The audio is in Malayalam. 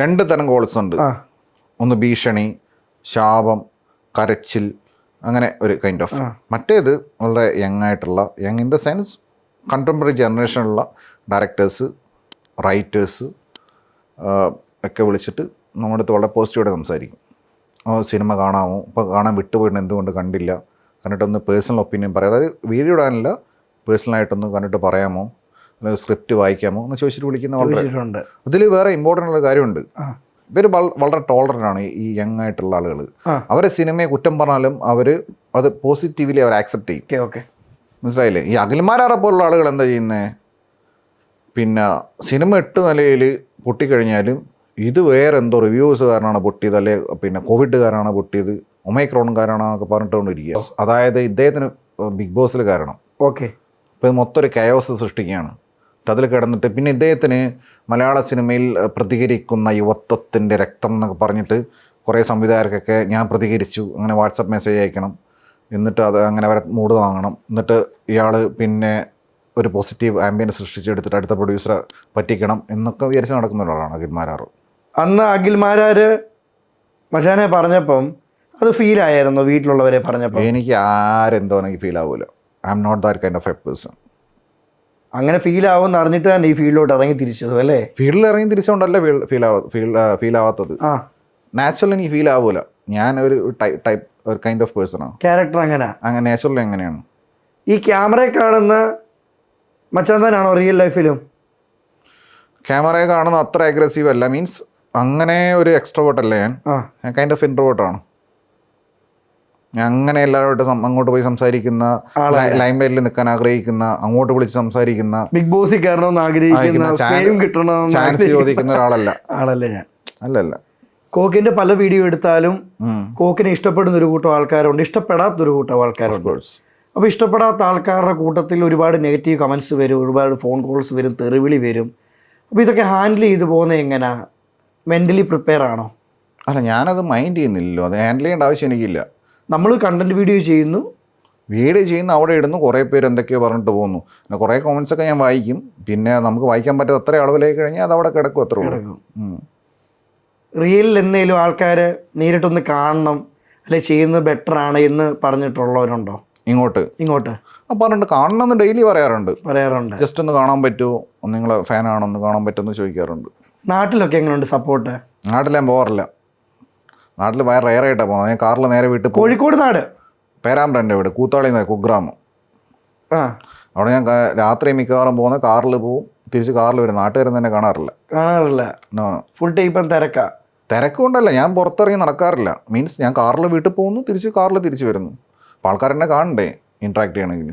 രണ്ട് തരം കോൾസ് ഉണ്ട്. ഒന്ന് ഭീഷണി ശാപം കരച്ചിൽ അങ്ങനെ ഒരു കൈൻഡ് ഓഫ് മറ്റേത് വളരെ യങ് ആയിട്ടുള്ള young in the sense contemporary ജനറേഷനിലുള്ള directors writers ഒക്കെ വിളിച്ചിട്ട് നമ്മുടെ അടുത്ത് വളരെ പോസിറ്റീവായിട്ട് സംസാരിക്കും. സിനിമ കാണാമോ? ഇപ്പോൾ കാണാൻ വിട്ടുപോയിട്ട് എന്തുകൊണ്ട് കണ്ടില്ല? കണ്ടിട്ടൊന്ന് പേഴ്സണൽ ഒപ്പീനിയൻ പറയാം. അതായത് വീഡിയോ ഇടാനല്ല പേഴ്സണലായിട്ടൊന്ന് കണ്ടിട്ട് പറയാമോ? സ്ക്രിപ്റ്റ് വായിക്കാമോ എന്ന് ചോദിച്ചിട്ട് വിളിക്കുന്ന വളരെ അതിൽ വേറെ ഇമ്പോർട്ടന്റ് ഉള്ള കാര്യമുണ്ട്. ഇവർ വളരെ ടോളറന്റ് ആണ് ഈ യങ് ആയിട്ടുള്ള ആളുകൾ അവരെ സിനിമയെ കുറ്റം പറഞ്ഞാലും അവർ അത് പോസിറ്റീവ്ലി അവർ ആക്സെപ്റ്റ് ചെയ്യും. ഓക്കെ മനസ്സിലായില്ലേ? ഈ അഖിൽമാരാറെ പോലുള്ള ആളുകൾ എന്താ ചെയ്യുന്നത് പിന്നെ സിനിമ എട്ട് നിലയിൽ പൊട്ടിക്കഴിഞ്ഞാലും ഇത് വേറെ എന്തോ റിവ്യൂസ് കാരണമാണ് പൊട്ടിയത് അല്ലെ? പിന്നെ കോവിഡ് കാരണമാണ് പൊട്ടിയത് ഒമൈക്രോൺ കാരണമാണെന്നൊക്കെ പറഞ്ഞിട്ടുകൊണ്ടിരിക്കുക അതായത് ഇദ്ദേഹത്തിന് ബിഗ് ബോസിൽ കാരണം. ഓക്കെ. ഇത് മൊത്തം ഒരു കയോസ് സൃഷ്ടിക്കുകയാണ്. അതിൽ കിടന്നിട്ട് പിന്നെ ഇദ്ദേഹത്തിന് മലയാള സിനിമയിൽ പ്രതികരിക്കുന്ന യുവത്വത്തിന്റെ രക്തം എന്നൊക്കെ പറഞ്ഞിട്ട് കുറേ സംവിധായകർക്കൊക്കെ ഞാൻ പ്രതികരിച്ചു. അങ്ങനെ വാട്സപ്പ് മെസ്സേജ് അയക്കണം. എന്നിട്ട് അത് അങ്ങനെ അവരെ മൂഡ് വാങ്ങണം. എന്നിട്ട് ഇയാൾ പിന്നെ ഒരു പോസിറ്റീവ് ആംബിയൻസ് സൃഷ്ടിച്ചെടുത്തിട്ട് അടുത്ത പ്രൊഡ്യൂസറെ പറ്റിക്കണം എന്നൊക്കെ വിചാരിച്ച് നടക്കുന്ന ഒരാളാണ് അഖിൽമാരാറ് അന്ന് അഖിൽമാരാർ മച്ചാനെ പറഞ്ഞപ്പം അത് ഫീൽ ആയിരുന്നു വീട്ടിലുള്ളവരെ പറഞ്ഞപ്പോൾ എനിക്ക് ആരെന്തോ എനിക്ക് ഫീൽ ആവില്ല I'm not that kind of a person അങ്ങനെ ഫീൽ ആവുമെന്ന് അറിഞ്ഞിട്ട് തന്നെ ഈ ഫീൽഡിലോട്ട് ഇറങ്ങി തിരിച്ചതും അല്ലേ? ഫീൽഡിൽ ഇറങ്ങി തിരിച്ചുകൊണ്ടല്ല ഫീൽ ഫീൽ ആവാ ഫീൽ ഫീൽ ആവാത്തത്? ആ. നാച്ചുറൽ എനിക്ക് ഫീൽ ആവൂല. ഞാൻ ഒരു ടൈപ്പ് ഒരു കൈൻഡ് ഓഫ് പേഴ്സൺ ആണ്. ക്യാരക്ടർ അങ്ങനെ? അങ്ങനെ നാച്ചുറലി എങ്ങനെയാണ്? ഈ ക്യാമറയെ കാണുന്ന മച്ചാന്താനാണോ റിയൽ ലൈഫിലും ക്യാമറയെ കാണുന്ന അത്ര അഗ്രസീവ് അല്ല. മീൻസ് അങ്ങനെ ഒരു എക്സ്ട്രോവേർട്ട് അല്ല ഞാൻ. ഞാൻ കൈൻഡ് ഓഫ് ഇൻട്രോവേർട്ടാണ് അങ്ങനെ എല്ലാവരുമായിട്ട് സം- അങ്ങോട്ട് പോയി സംസാരിക്കുന്ന ലൈം ലൈറ്റിൽ നിൽക്കാൻ ആഗ്രഹിക്കുന്ന അങ്ങോട്ട് വിളിച്ച് സംസാരിക്കുന്ന ബിഗ് ബോസിൽ കയറണമെന്ന് ആഗ്രഹിക്കുന്ന ചാൻസ് ചോദിക്കുന്ന ഒരാളല്ല. ആളല്ല ഞാൻ? അല്ലല്ല. കോക്കിന്റെ പല വീഡിയോ എടുത്താലും കോക്കിനെ ഇഷ്ടപ്പെടുന്ന ഒരു കൂട്ടം ആൾക്കാരുണ്ട്. ഇഷ്ടപ്പെടാത്തൊരു കൂട്ടം ആൾക്കാരുണ്ട്. അപ്പോൾ ഇഷ്ടപ്പെടാത്ത ആൾക്കാരുടെ കൂട്ടത്തിൽ ഒരുപാട് നെഗറ്റീവ് കമൻസ് വരും ഒരുപാട് ഫോൺ കോൾസ് വരും തെറിവിളി വരും. അപ്പോൾ ഇതൊക്കെ ഹാൻഡിൽ ചെയ്ത് പോകുന്നത് എങ്ങനെയാണ് മെന്റലി പ്രിപ്പയർ ആണോ? അല്ല ഞാനത് മൈൻഡ് ചെയ്യുന്നില്ലല്ലോ. അത് ഹാൻഡിൽ ചെയ്യേണ്ട ആവശ്യം എനിക്കില്ല. നമ്മൾ കണ്ടന്റ് വീഡിയോ ചെയ്യുന്നു. വീഡിയോ ചെയ്യുന്ന അവിടെ ഇടുന്നു. കുറേ പേര് എന്തൊക്കെയോ പറഞ്ഞിട്ട് പോകുന്നു. പിന്നെ കുറേ കോമൻസ് ഒക്കെ ഞാൻ വായിക്കും. പിന്നെ നമുക്ക് വായിക്കാൻ പറ്റാത്ത അത്ര അളവിലേക്ക് കഴിഞ്ഞാൽ അത് അവിടെ കിടക്കും. അത്ര. റിയലിൽ എന്തെങ്കിലും ആൾക്കാർ നേരിട്ടൊന്ന് കാണണം. അല്ലെ ചെയ്യുന്നത് ബെറ്റർ ആണ് എന്ന് പറഞ്ഞിട്ടുള്ളവരുണ്ടോ? ഇങ്ങോട്ട്. ഇങ്ങോട്ട്. പറഞ്ഞിട്ട് കാണണം എന്ന് ഡെയിലി പറയാറുണ്ട്. പറയാറുണ്ട്. ജസ്റ്റ് ഒന്ന് കാണാൻ പറ്റുമോ? നിങ്ങളെ ഫാനാണോ ഒന്ന് കാണാൻ പറ്റുമെന്ന് ചോദിക്കാറുണ്ട്. നാട്ടിലൊക്കെ എങ്ങനെയുണ്ട് സപ്പോർട്ട് നാട്ടിൽ ഞാൻ പോകാറില്ല നാട്ടിൽ ഭയങ്കര റയർ ആയിട്ടാണ് പോകുന്നത്. ഞാൻ കാറിൽ നേരെ വീട്ടിൽ കോഴിക്കോട് നാട്? പേരാമ്പ്ര എന്റെ വീട് കൂത്താളി നിന്ന് കുഗ്രാമം. ആ. അവിടെ ഞാൻ രാത്രി മിക്കവാറും പോകുന്ന കാറിൽ പോവും തിരിച്ച് കാറിൽ വരും. നാട്ടുകാരും തന്നെ കാണാറില്ല. കാണാറില്ല. Full time തിരക്കാ. തിരക്കുകൊണ്ടല്ല ഞാൻ പുറത്തിറങ്ങി നടക്കാറില്ല. മീൻസ് ഞാൻ കാറിൽ വീട്ടിൽ പോകുന്നു തിരിച്ച് കാറിൽ തിരിച്ച് വരുന്നു. അപ്പോൾ ആൾക്കാരെന്നെ കാണണ്ടേ ഇൻട്രാക്ട് ചെയ്യണമെങ്കിൽ.